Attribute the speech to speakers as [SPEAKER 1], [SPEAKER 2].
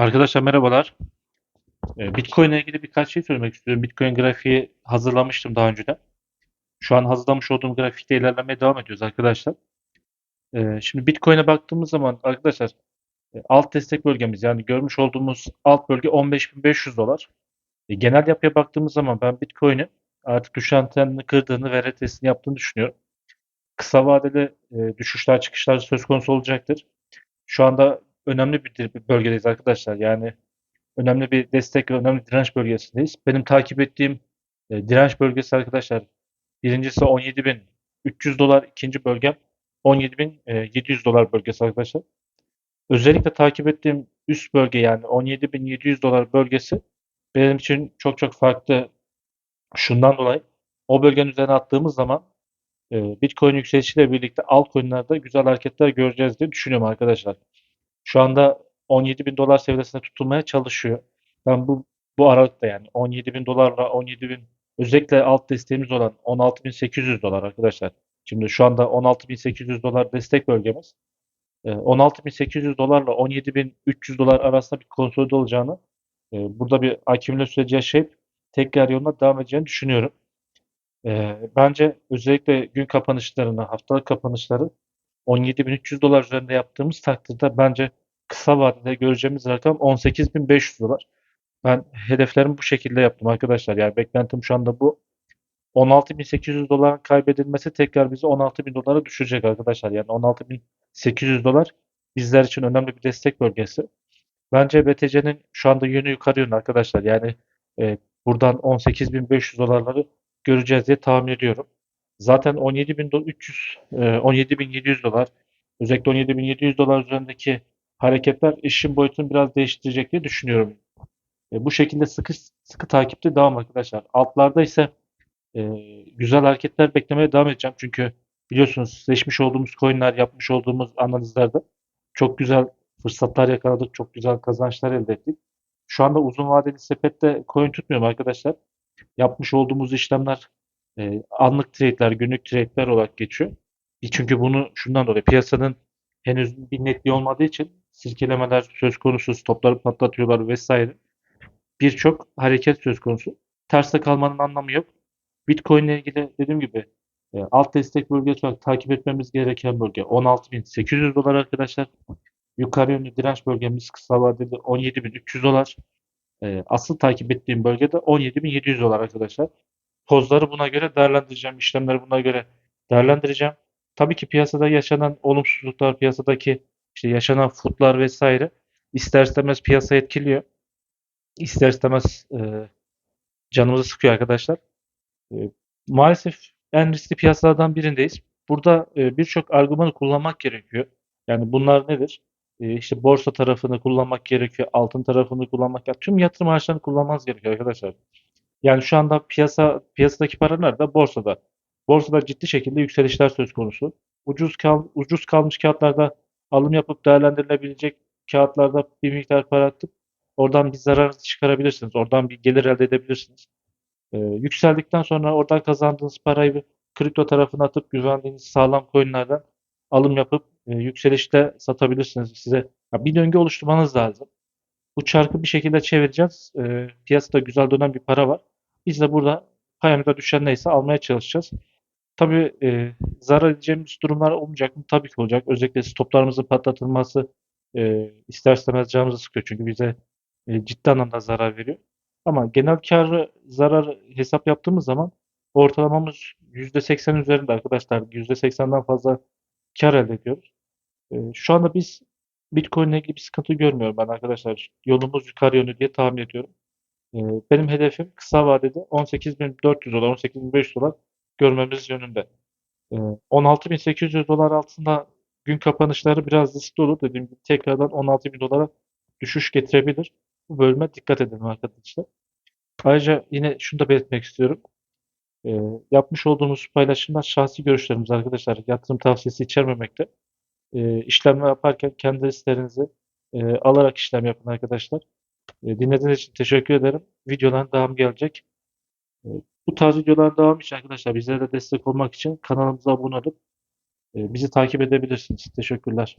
[SPEAKER 1] Arkadaşlar merhabalar. Ee, Bitcoin ile ilgili birkaç şey söylemek istiyorum. Bitcoin grafiği hazırlamıştım daha önceden. Şu an hazırlamış olduğum grafikte ilerlemeye devam ediyoruz arkadaşlar. Ee, Şimdi Bitcoin'e baktığımız zaman arkadaşlar e, alt destek bölgemiz yani görmüş olduğumuz alt bölge 15.500 dolar. E, Genel yapıya baktığımız zaman ben Bitcoin'in artık düşen trendini kırdığını ve retestini yaptığını düşünüyorum. Kısa vadeli e, düşüşler çıkışlar söz konusu olacaktır. Şu anda önemli bir bölgedeyiz arkadaşlar. Yani önemli bir destek ve önemli direnç bölgesindeyiz. Benim takip ettiğim e, direnç bölgesi arkadaşlar birincisi 17.300 dolar, ikinci bölgem 17.700 dolar bölgesi arkadaşlar. Özellikle takip ettiğim üst bölge yani 17.700 dolar bölgesi benim için çok çok farklı şundan dolayı o bölgenin üzerine attığımız zaman e, Bitcoin yükselişiyle birlikte altcoin'lerde güzel hareketler göreceğiz diye düşünüyorum arkadaşlar. Şu anda 17 bin dolar seviyesinde tutulmaya çalışıyor. Ben bu bu aralıkta yani 17 bin dolarla 17 bin özellikle alt desteğimiz olan 16.800 dolar arkadaşlar. Şimdi şu anda 16.800 dolar destek bölgemiz. Ee, 16.800 dolarla 17.300 dolar arasında bir konsolide olacağını, e, burada bir akümüle süreci yaşayıp tekrar yoluna devam edeceğini düşünüyorum. Ee, bence özellikle gün kapanışlarını, haftalık kapanışları 17.300 dolar üzerinde yaptığımız takdirde bence kısa vadede göreceğimiz rakam 18.500 dolar. Ben hedeflerimi bu şekilde yaptım arkadaşlar. Yani beklentim şu anda bu. 16.800 doların kaybedilmesi tekrar bizi 16.000 dolara düşürecek arkadaşlar. Yani 16.800 dolar bizler için önemli bir destek bölgesi. Bence BTC'nin şu anda yönü yukarı yönlü arkadaşlar. Yani e, buradan 18.500 dolarları göreceğiz diye tahmin ediyorum. Zaten 17.300, e, 17.700 dolar, özellikle 17.700 dolar üzerindeki hareketler işin boyutunu biraz değiştirecek diye düşünüyorum. E, bu şekilde sıkı sıkı takipte devam arkadaşlar. Altlarda ise e, güzel hareketler beklemeye devam edeceğim. Çünkü biliyorsunuz seçmiş olduğumuz coinler, yapmış olduğumuz analizlerde çok güzel fırsatlar yakaladık, çok güzel kazançlar elde ettik. Şu anda uzun vadeli sepette coin tutmuyorum arkadaşlar. Yapmış olduğumuz işlemler e, anlık trade'ler, günlük trade'ler olarak geçiyor. Çünkü bunu şundan dolayı piyasanın henüz bir netliği olmadığı için silkelemeler söz konusu, stopları patlatıyorlar vesaire. Birçok hareket söz konusu. Terste kalmanın anlamı yok. Bitcoin ile ilgili dediğim gibi e, alt destek bölgesi olarak takip etmemiz gereken bölge 16.800 dolar arkadaşlar. Yukarı yönlü direnç bölgemiz kısa vadede 17.300 dolar. E, asıl takip ettiğim bölgede 17.700 dolar arkadaşlar. Pozları buna göre değerlendireceğim, işlemleri buna göre değerlendireceğim. Tabii ki piyasada yaşanan olumsuzluklar, piyasadaki işte yaşanan futlar vesaire ister istemez piyasa etkiliyor. İster istemez e, canımızı sıkıyor arkadaşlar. E, maalesef en riskli piyasalardan birindeyiz. Burada e, birçok argümanı kullanmak gerekiyor. Yani bunlar nedir? E, işte borsa tarafını kullanmak gerekiyor, altın tarafını kullanmak gerekiyor. Tüm yatırım araçlarını kullanmanız gerekiyor arkadaşlar. Yani şu anda piyasa piyasadaki paralar da borsada. Borsada ciddi şekilde yükselişler söz konusu. Ucuz kal ucuz kalmış kağıtlarda alım yapıp değerlendirilebilecek kağıtlarda bir miktar para atıp oradan bir zarar çıkarabilirsiniz. Oradan bir gelir elde edebilirsiniz. Ee, yükseldikten sonra oradan kazandığınız parayı kripto tarafına atıp güvendiğiniz sağlam coinlerden alım yapıp e, yükselişte satabilirsiniz. Size ya bir döngü oluşturmanız lazım. Bu çarkı bir şekilde çevireceğiz. E, piyasada güzel dönen bir para var. Biz de burada payımıza düşen neyse almaya çalışacağız. Tabii e, zarar edeceğimiz durumlar olmayacak mı? Tabii ki olacak. Özellikle stoplarımızın patlatılması e, ister istemez canımızı sıkıyor. Çünkü bize e, ciddi anlamda zarar veriyor. Ama genel karı zarar hesap yaptığımız zaman ortalamamız %80 üzerinde arkadaşlar. %80'den fazla kar elde ediyoruz. E, şu anda biz Bitcoin ile ilgili bir sıkıntı görmüyorum ben arkadaşlar. Yolumuz yukarı yönlü diye tahmin ediyorum. E, benim hedefim kısa vadede 18.400 dolar, 18.500 dolar görmemiz yönünde. E, 16.800 dolar altında gün kapanışları biraz riskli olur. Dediğim gibi tekrardan 16.000 dolara düşüş getirebilir. Bu bölüme dikkat edelim arkadaşlar. Ayrıca yine şunu da belirtmek istiyorum. E, yapmış olduğumuz paylaşımlar şahsi görüşlerimiz arkadaşlar. Yatırım tavsiyesi içermemekte. E, işlem yaparken kendi risklerinizi e, alarak işlem yapın arkadaşlar. E, dinlediğiniz için teşekkür ederim. Videoların devamı gelecek. E, bu tarz videoların devamı için arkadaşlar bizlere de destek olmak için kanalımıza abone olup e, bizi takip edebilirsiniz. Teşekkürler.